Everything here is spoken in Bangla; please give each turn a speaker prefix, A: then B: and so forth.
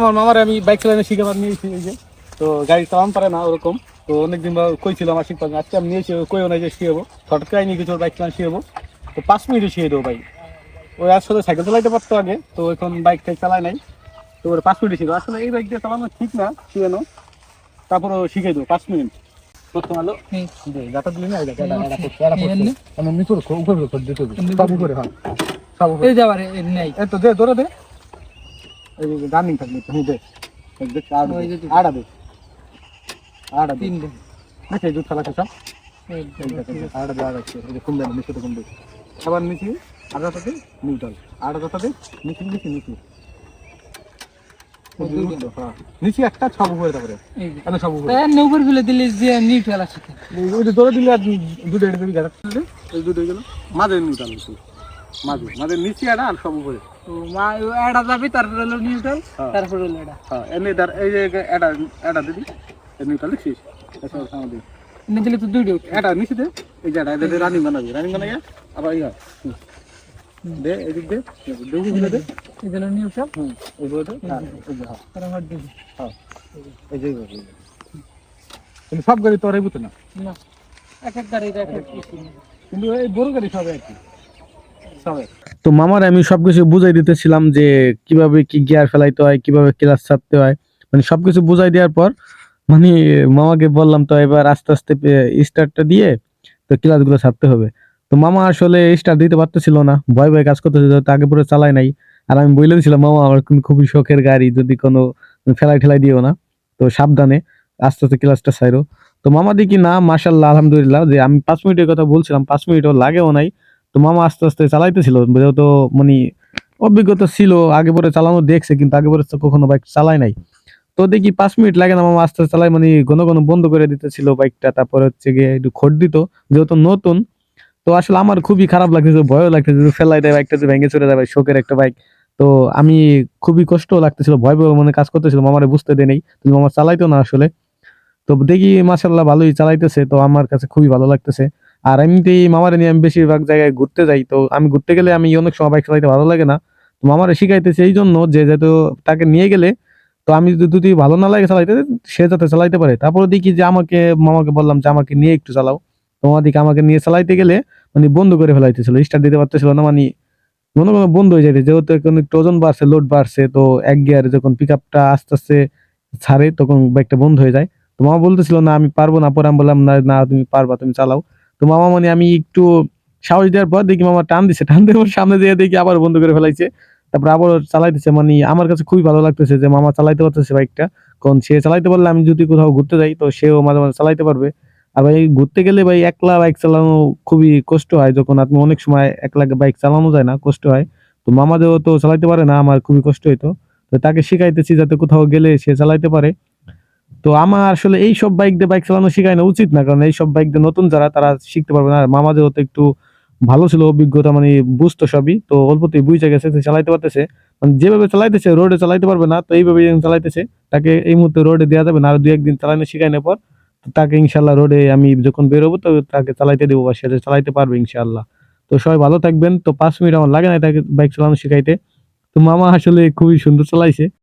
A: আমার মামার আমি বাইক চালানো শিখাবার নিয়েছি এই যে। তো গাড়ি চালান পারে না ওরকম। তো অনেকদিন বা কইছিল আমার শিখতে আজকে আমি নিয়েছি কইও না যে শিখাবো হঠাৎ করে নিয়ে কিছু বাইক চালানো শিখাবো তো পাঁচ মিনিটে শিখে দেবো ভাই ওই আসলে সাইকেল চালাইতে পারতো আগে তো এখন বাইক টাইক চালায় নাই। তো ওর পাঁচ মিনিটে শিখব আসলে এই বাইক দিয়ে চালানো ঠিক না শিখানো তারপর শিখে দেবো পাঁচ মিনিট। প্রথম আলো। যাতা দিলি না। উপরে উপরে, হ্যাঁ।
B: এই যাবার নাই
A: তো দে ধরে দে। রানিং থাকবে তুমি দুধ খেলা সব এই দেখে আড়া দে আড়া আছে এই যে কুমড়া নিচে তো কুমড়া। আবার নিচে আড়া তাতে নিউট্রাল আড়া তাতে নিচে একটা সব উপরে তারপরে। সব উপরে।
B: ফেলে দিলে যে নিউট্রাল আছে
A: ওই যে ধরে দিলে আর দুটো এটা দিবি গাড়া এই দুটো গেল। মাঝে নিউট্রাল মাঝে মাঝে নিচে আর সব উপরে।
B: মা এডা যাবে তারপরে হলো নিউট্রাল
A: হ্যাঁ।
B: তারপরে হলো এডা
A: হ্যাঁ এই যে এটা এটা দিবি নিউট্রাল লিখছিস
B: দিলে তো দুইটা
A: এটা নিচে দে এই যে এটা এটা রানিং বানাবি রানিং বানাইয়া আবার ইয়া। দে এদিক দে
B: এই নিউট্রাল
A: হুম এই বলে হ্যাঁ, এই যে হ্যাঁ।
B: তারপর হট দিবি
A: হ্যাঁ এই যে এইভাবে, এইভাবে। সব গাড়ি তো আর না?
B: না এক এক গাড়ি এক এক
A: কিন্তু এই বড় গাড়ি সবে সবে
C: তো মামার আমি সবকিছু বুঝাই দিতেছিলাম যে কীভাবে কি গিয়ার ফেলাইতে হয়, কীভাবে ক্লাস ছাড়তে হয়। মানে সবকিছু বুঝাই দেওয়ার পর মানে মামাকে বললাম, তো এবার আস্তে আস্তে স্টার্টটা দিয়ে তো ক্লাসগুলো ছাড়তে হবে। তো মামা আসলে স্টার্ট দিতে পারতেছিল না, ভয় ভয় কাজ করতেছিল আগে পরে চালাই নাই। আর আমি বলে দিয়েছিলাম মামা, আমার খুবই শখের গাড়ি, যদি কোনো ফেলাই ঠেলাই দিও না। তো সাবধানে আস্তে আস্তে ক্লাসটা ছাইরো। তো মামা দেখি না মাশাল্লাহ আলহামদুলিল্লাহ, যে আমি পাঁচ মিনিটের কথা বলছিলাম, পাঁচ মিনিটও লাগেও নাই। তো মামা আস্তে আস্তে চালাইতেছিল যেহেতু মানে অভিজ্ঞতা ছিল, আগে পরে চালানো দেখছে, কিন্তু আগে পরে কখনো বাইক চালায় নাই। তো দেখি পাঁচ মিনিট লাগে না, মামা আস্তে আস্তে চালাই মানে ঘন ঘন বন্ধ করে দিতেছিল বাইকটা তারপরে হচ্ছে গিয়ে একটু খোট দিত, যেহেতু নতুন। তো আসলে আমার খুবই খারাপ লাগতেছে, ভয়ও লাগতেছে ফেলাই দেয় বাইকটা যে ভেঙে চলে যাবে শোকের একটা বাইক তো আমি খুবই কষ্ট লাগতেছিল, ভয় ভয় মানে কাজ করতেছিল, মামারে বুঝতে দেয় নেই, তুমি মামা চালাইতো না আসলে। তো দেখি মাসাল্লাহ ভালোই চালাইতেছে, তো আমার কাছে খুবই ভালো লাগতেছে। আর এমনিতেই মামারে নিয়ে আমি বেশিরভাগ জায়গায় ঘুরতে যাই, তো আমি ঘুরতে গেলে আমি অনেক সময় বাইক চালাইতে ভালো লাগে না। তো মামারে শিখাইতেছে এই জন্য যে যেহেতু তাকে নিয়ে গেলে, তো আমি যদি যদি ভালো না লাগে চালাইতে, সে যাতে চালাইতে পারে। তারপরে দেখি যে আমাকে, মামাকে বললাম যে আমাকে নিয়ে একটু চালাও। তোমার দিকে আমাকে নিয়ে চালাইতে গেলে মানে বন্ধ করে ফেলাইতেছিল স্টার্ট দিতে পারতেছিল না মানে মনে কোনো বন্ধ হয়ে যাইতে যেহেতু এখন একটু ওজন বাড়ছে লোড বাড়ছে, তো এক গিয়ারে যখন পিক আপটা আস্তে আস্তে ছাড়ে, তখন বাইকটা বন্ধ হয়ে যায়। তো মামা বলতেছিল, না, আমি পারব না। পরে আমি বললাম, না না, তুমি পারবা, তুমি চালাও। তো মামা মানে আমি একটু সাহস দেওয়ার পর দেখি মামা টান দিছে, টান দেওয়ার সামনে দিয়ে দেখি আবার বন্ধ করে ফেলাইছে। তারপর আবার চালাইতেছে মানে আমার কাছে খুবই ভালো লাগতেছে যে মামা চালাইতে পারতেছে বাইকটা। কারণ সে চালাইতে পারলে আমি যদি কোথাও ঘুরতে যাই, তো সেও মাঝে মাঝে চালাইতে পারবে। আর ভাই, ঘুরতে গেলে ভাই একলা বাইক চালানো খুবই কষ্ট হয়, যখন আপনি অনেক সময় একলা বাইক চালানো যায় না, কষ্ট হয়। তো মামা যেহেতু চালাইতে পারে না, আমার খুবই কষ্ট হইতো। তো তাকে শিখাইতেছি যাতে কোথাও গেলে সে চালাইতে পারে। তো আমার আসলে এই সব বাইক দিয়ে বাইক চালানো শেখানো উচিত না, কারণ এই সব বাইক দিয়ে নতুন যারা, তারা শিখতে পারবে না। মামা যেহেতু একটু ভালো ছিল অভিজ্ঞতা মানে বুঝতো সবই। তো অল্পতেই বুঝে গেছে চালাইতে পারতেছে। মানে যেভাবে চালাইতেছে রোডে চালাইতে পারবে না, তো এইভাবে চালাইতেছে। তাকে এই মুহূর্তে রোডে দেওয়া যাবে না, আর দুই একদিন চালানো শিখানোর পর। তাকে ইনশাল্লাহ রোডে আমি যখন বেরোবো, তো তাকে চালাইতে দেবো বা সে চালাইতে পারবে ইনশাল্লাহ তো সবাই ভালো থাকবেন। তো পাঁচ মিনিট আমার লাগে না তাকে বাইক চালানো শিখাইতে। তো মামা আসলে খুবই সুন্দর চালাইছে।